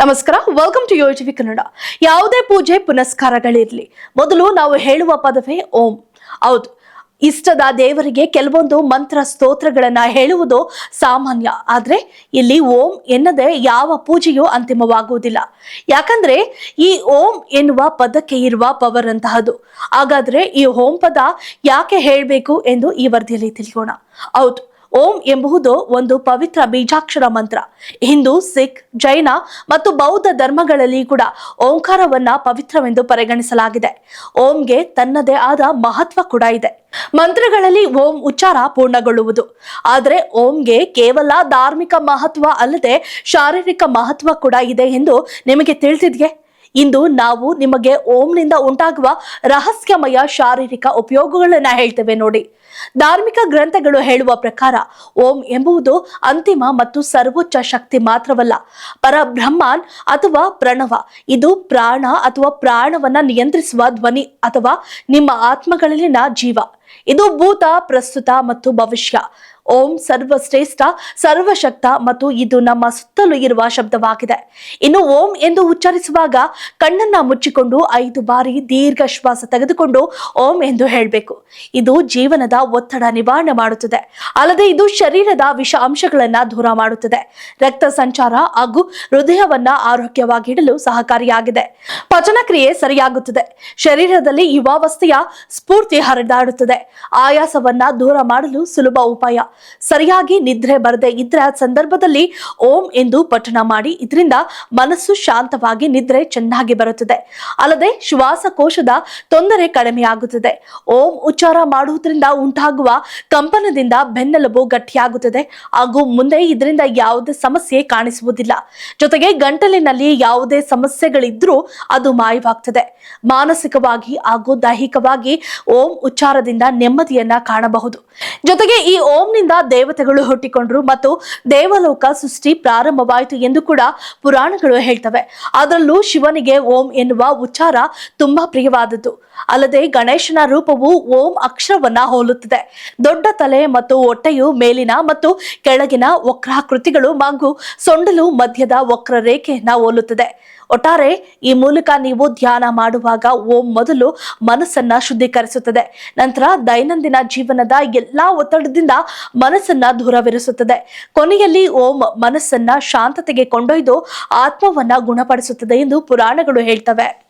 ನಮಸ್ಕಾರ. Welcome to ಯೋಜಿವಿ Kannada ಯಾವುದೇ ಪೂಜೆ ಪುನಸ್ಕಾರಗಳಿರಲಿ. ಮೊದಲು ನಾವು ಹೇಳುವ ಪದವೇ ಓಂ. ಹೌದು. ಇಷ್ಟದ ದೇವರಿಗೆ ಕೆಲವೊಂದು ಮಂತ್ರ ಸ್ತೋತ್ರಗಳನ್ನು ಹೇಳುವುದು ಸಾಮಾನ್ಯ. ಆದರೆ ಇಲ್ಲಿ ಓಂ ಎನ್ನದೆ ಯಾವ ಪೂಜೆಯೂ ಅಂತಿಮವಾಗುವುದಿಲ್ಲ. ಯಾಕಂದ್ರೆ ಈ ಓಂ ಎನ್ನುವ ಪದಕ್ಕೆ ಇರುವ ಪವರ್ ಅಂತಹದು. ಹಾಗಾದ್ರೆ ಈ ಓಂ ಪದ ಯಾಕೆ ಹೇಳಬೇಕು ಎಂದು ಈ ವರದಿಯಲ್ಲಿ ತಿಳಿಯೋಣ. ಹೌದು. ಓಂ ಎಂಬುದು ಒಂದು ಪವಿತ್ರ ಬೀಜಾಕ್ಷರ ಮಂತ್ರ. ಹಿಂದೂ, ಸಿಖ್, ಜೈನ ಮತ್ತು ಬೌದ್ಧ ಧರ್ಮಗಳಲ್ಲಿ ಕೂಡ ಓಂಕಾರವನ್ನ ಪವಿತ್ರವೆಂದು ಪರಿಗಣಿಸಲಾಗಿದೆ. ಓಂಗೆ ತನ್ನದೇ ಆದ ಮಹತ್ವ ಕೂಡ ಇದೆ. ಮಂತ್ರಗಳಲ್ಲಿ ಓಂ ಉಚ್ಚಾರ ಪೂರ್ಣಗೊಳ್ಳುವುದು. ಆದರೆ ಓಂಗೆ ಕೇವಲ ಧಾರ್ಮಿಕ ಮಹತ್ವ ಅಲ್ಲದೆ ಶಾರೀರಿಕ ಮಹತ್ವ ಕೂಡ ಇದೆ ಎಂದು ನಿಮಗೆ ತಿಳಿದಿದೆಯೇ? ಇಂದು ನಾವು ನಿಮಗೆ ಓಂನಿಂದ ಉಂಟಾಗುವ ರಹಸ್ಯಮಯ ಶಾರೀರಿಕ ಉಪಯೋಗಗಳನ್ನ ಹೇಳ್ತೇವೆ ನೋಡಿ. ಧಾರ್ಮಿಕ ಗ್ರಂಥಗಳು ಹೇಳುವ ಪ್ರಕಾರ ಓಂ ಎಂಬುದು ಅಂತಿಮ ಮತ್ತು ಸರ್ವೋಚ್ಚ ಶಕ್ತಿ ಮಾತ್ರವಲ್ಲ, ಪರಬ್ರಹ್ಮಾನ್ ಅಥವಾ ಪ್ರಣವ. ಇದು ಪ್ರಾಣ ಅಥವಾ ಪ್ರಾಣವನ್ನ ನಿಯಂತ್ರಿಸುವ ಧ್ವನಿ ಅಥವಾ ನಿಮ್ಮ ಆತ್ಮಗಳಲ್ಲಿನ ಜೀವ. ಇದು ಭೂತ, ಪ್ರಸ್ತುತ ಮತ್ತು ಭವಿಷ್ಯ. ಓಂ ಸರ್ವಶ್ರೇಷ್ಠ, ಸರ್ವಶಕ್ತ ಮತ್ತು ಇದು ನಮ್ಮ ಸುತ್ತಲೂ ಇರುವ ಶಬ್ದವಾಗಿದೆ. ಇನ್ನು ಓಂ ಎಂದು ಉಚ್ಚರಿಸುವಾಗ ಕಣ್ಣನ್ನ ಮುಚ್ಚಿಕೊಂಡು ಐದು ಬಾರಿ ದೀರ್ಘ ಶ್ವಾಸ ತೆಗೆದುಕೊಂಡು ಓಂ ಎಂದು ಹೇಳಬೇಕು. ಇದು ಜೀವನದ ಒತ್ತಡ ನಿವಾರಣೆ ಮಾಡುತ್ತದೆ. ಅಲ್ಲದೆ ಇದು ಶರೀರದ ವಿಷ ಅಂಶಗಳನ್ನ ದೂರ ಮಾಡುತ್ತದೆ. ರಕ್ತ ಸಂಚಾರ ಹಾಗೂ ಹೃದಯವನ್ನ ಆರೋಗ್ಯವಾಗಿಡಲು ಸಹಕಾರಿಯಾಗಿದೆ. ಪಚನ ಕ್ರಿಯೆ ಸರಿಯಾಗುತ್ತದೆ. ಶರೀರದಲ್ಲಿ ಯುವಾವಸ್ಥೆಯ ಸ್ಫೂರ್ತಿ ಹರಿದಾಡುತ್ತದೆ. ಆಯಾಸವನ್ನ ದೂರ ಮಾಡಲು ಸುಲಭ ಉಪಾಯ. ಸರಿಯಾಗಿ ನಿದ್ರೆ ಬರದೆ ಇದ್ರ ಸಂದರ್ಭದಲ್ಲಿ ಓಂ ಎಂದು ಪಠಣ ಮಾಡಿ, ಇದರಿಂದ ಮನಸ್ಸು ಶಾಂತವಾಗಿ ನಿದ್ರೆ ಚೆನ್ನಾಗಿ ಬರುತ್ತದೆ. ಅಲ್ಲದೆ ಶ್ವಾಸಕೋಶದ ತೊಂದರೆ ಕಡಿಮೆಯಾಗುತ್ತದೆ. ಓಂ ಉಚ್ಚಾರ ಮಾಡುವುದರಿಂದ ಉಂಟಾಗುವ ಕಂಪನದಿಂದ ಬೆನ್ನೆಲುಬು ಗಟ್ಟಿಯಾಗುತ್ತದೆ. ಹಾಗೂ ಮುಂದೆ ಇದರಿಂದ ಯಾವುದೇ ಸಮಸ್ಯೆ ಕಾಣಿಸುವುದಿಲ್ಲ. ಜೊತೆಗೆ ಗಂಟಲಿನಲ್ಲಿ ಯಾವುದೇ ಸಮಸ್ಯೆಗಳಿದ್ರೂ ಅದು ಮಾಯವಾಗ್ತದೆ. ಮಾನಸಿಕವಾಗಿ ಹಾಗೂ ದೈಹಿಕವಾಗಿ ಓಂ ಉಚ್ಚಾರದಿಂದ ನೆಮ್ಮದಿಯನ್ನ ಕಾಣಬಹುದು. ಜೊತೆಗೆ ಈ ಓಂನಿಂದ ದೇವತೆಗಳು ಹುಟ್ಟಿಕೊಂಡ್ರು ಮತ್ತು ದೇವಲೋಕ ಸೃಷ್ಟಿ ಪ್ರಾರಂಭವಾಯಿತು ಎಂದು ಕೂಡ ಪುರಾಣಗಳು ಹೇಳ್ತವೆ. ಅದರಲ್ಲೂ ಶಿವನಿಗೆ ಓಂ ಎನ್ನುವ ಉಚ್ಚಾರ ತುಂಬಾ ಪ್ರಿಯವಾದದ್ದು. ಅಲ್ಲದೆ ಗಣೇಶನ ರೂಪವು ಓಂ ಅಕ್ಷರವನ್ನ ಹೋಲುತ್ತದೆ. ದೊಡ್ಡ ತಲೆ ಮತ್ತು ಹೊಟ್ಟೆಯು ಮೇಲಿನ ಮತ್ತು ಕೆಳಗಿನ ವಕ್ರಾಕೃತಿಗಳು ಹಾಗೂ ಸೊಂಡಲು ಮಧ್ಯದ ವಕ್ರ ರೇಖೆಯನ್ನ ಹೋಲುತ್ತದೆ. ಒಟ್ಟಾರೆ ಈ ಮೂಲಕ ನೀವು ಧ್ಯಾನ ಮಾಡುವಾಗ ಓಂ ಮೊದಲು ಮನಸ್ಸನ್ನ ಶುದ್ಧೀಕರಿಸುತ್ತದೆ. ನಂತರ ದೈನಂದಿನ ಜೀವನದ ಎಲ್ಲಾ ಒತ್ತಡದಿಂದ ಮನಸ್ಸನ್ನ ದೂರವಿರಿಸುತ್ತದೆ. ಕೊನೆಯಲ್ಲಿ ಓಂ ಮನಸ್ಸನ್ನ ಶಾಂತತೆಗೆ ಕೊಂಡೊಯ್ದು ಆತ್ಮವನ್ನ ಗುಣಪಡಿಸುತ್ತದೆ ಎಂದು ಪುರಾಣಗಳು ಹೇಳ್ತವೆ.